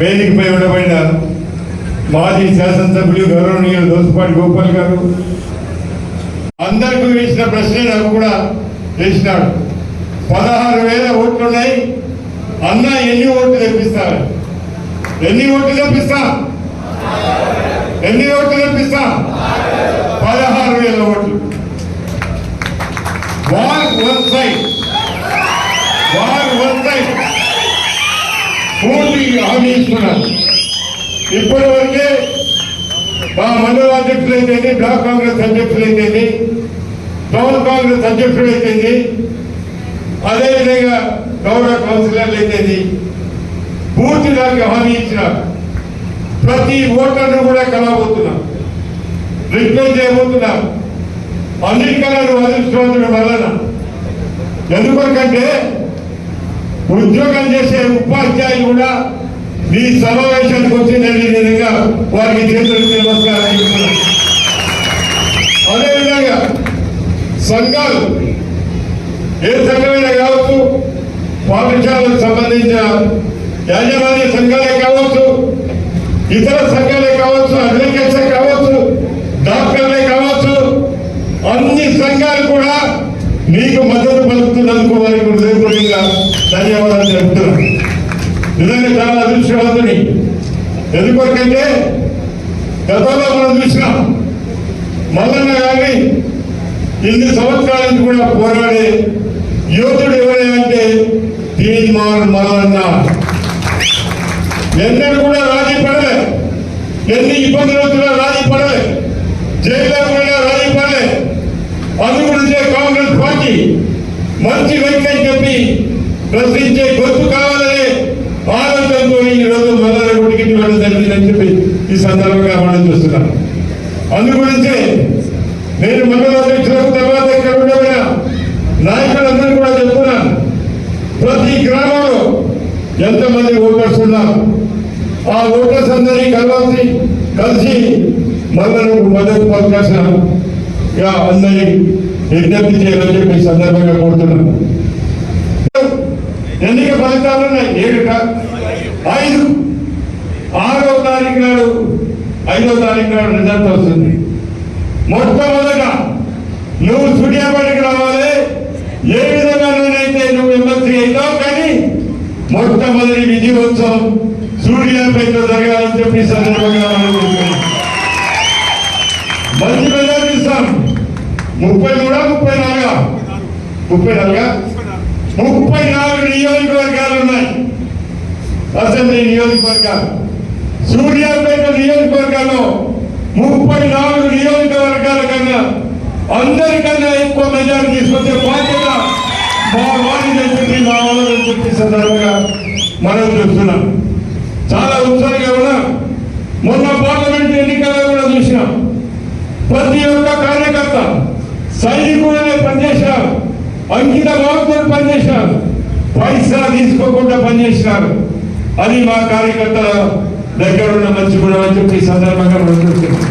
వేదికపై ఉండబడిన మాజీ శాసనసభ్యులు గౌరవనీయులు దోసపాటి గోపాల్ గారు. అందరికీ వేసిన ప్రశ్న నాకు కూడా వేసినాడు. పదహారు వేల ఓట్లు ఉన్నాయి అన్న ఎన్ని ఓట్లు తెప్పిస్తారు ఎన్ని ఓట్లు తెప్పిస్తా? ఎన్ని ఓట్లు తెప్పిస్తా? పదహారు వేల ఓట్లు. War one side. War one side. పూర్తి హామీ ఇస్తున్నారు. ఇప్పటి వరకే మా మండల అధ్యక్షులు అయితేంది బ్లాక్ కాంగ్రెస్ అధ్యక్షులు అయితేంది టౌన్ కాంగ్రెస్ అధ్యక్షుడు అయితేంది అదేవిధంగా గౌరవ కౌన్సిలర్లు అయితేంది పూర్తి దానికి హామీ ఇచ్చినారు. ప్రతి ఓటర్ను కూడా కలవబోతున్నాం రిక్వెస్ట్ చేయబోతున్నాం అన్నిటికన్నా నువ్వు అదృష్టవంతుడు వలన. ఎందుకంటే ఉద్యోగం చేసే ఉపాధ్యాయులు కూడా మీ సమావేశానికి వచ్చిందని విధంగా వారికి చేతులకు నమస్కారం అదేవిధంగా సంఘాలు ఏ సంఘమైనా కావచ్చు పాఠశాలకు సంబంధించిన యాజమాన్య సంఘాలే కావచ్చు ఇతర సంఘాలే కావచ్చు అగ్రికల్చర్ కావచ్చు డాక్టర్లే కావచ్చు అన్ని సంఘాలు కూడా మీకు మద్దతు పలుకుతున్నందుకు వారికి హృదయపూర్వకంగా ధన్యవాదాలు తెలుపుతున్నాను నిజంగా చాలా అదృష్టవంతుని ఎందుకంటే గతంలో మనం చూసినాం. మల్లన్న గారిని ఇన్ని సంవత్సరాల నుంచి కూడా పోరాడే యోధుడు ఎవరైనా తీన్మార్ మల్లన్న. ఎన్నడూ కూడా రాజీ పడలే. ఎన్ని ఇబ్బందులు వచ్చినా రాజీ పడలే. జైల్లో కూడా రాజీ పడలే. అందుకుంటే కాంగ్రెస్ పార్టీ. మంచి వ్యక్తి అని చెప్పి ప్రశ్నించే గొంతు కావాలనే ఆలోచనతో ఈ రోజు మల్లన్న గుడికి వెళ్ళడం జరిగిందని చెప్పి ఈ సందర్భంగా మనం చూస్తున్నాం అందుగురించి నేను మండల అధ్యక్షులకు తర్వాత ఇక్కడ ఉండబడిన నాయకులందరూ కూడా చెప్తున్నాను. ప్రతి గ్రామంలో ఎంతమంది ఓటర్స్ ఉన్నారు? ఆ ఓటర్స్ అందరినీ కలవాల్సి కలిసి మళ్ళీ మద్దతు పలకాల్సిన ఇక అందరి విజ్ఞప్తి చేయాలని చెప్పి సందర్భంగా కోరుతున్నాను. ఎన్నిక ఫలితాలు ఉన్నాయి? ఏడుట ఐదు. తారీఖు నాడు ఐదో తారీఖు నాడు రిజల్ట్ వస్తుంది. మొట్టమొదట నువ్వు సూర్యాపేటకి రావాలి. ఏ విధంగా నేనైతే నువ్వు ఎమ్మెల్సీ అయినావు కానీ మొట్టమొదటి విజయోత్సవం సూర్యాపేటలో జరగాలని చెప్పి సందర్భంగా మంచి మెజార్టీ ఇస్తాం. ముప్పై మూడా ముప్పై నాలుగా? ముప్పై నాలుగా? ముప్పై నాలుగు నియోజకవర్గాలు ఉన్నాయి. అసెంబ్లీ నియోజకవర్గాలు. సూర్యాపేట నియోజకవర్గంలో ముప్పై నాలుగు నియోజకవర్గాల కన్నా అందరికన్నా ఎక్కువ మెజారిటీ తీసుకొచ్చే బాధ్యత మా వారి చెప్పింది మా వాళ్ళని చెప్పి సందర్భంగా మనం చూస్తున్నాం చాలా ఉత్సాహంగా కూడా మొన్న పార్లమెంట్ ఎన్నికల్లో కూడా చూసినాం. ప్రతి ఒక్క కార్యకర్త సైనికులనే పనిచేసినారు. అంకిత భావంతో పనిచేసినారు. పైసా తీసుకోకుండా పనిచేసినారు. అది మా కార్యకర్తల దగ్గర ఉన్న మంచి గుణం అని చెప్పి సందర్భంగా ప్రశ్నిస్తున్నాం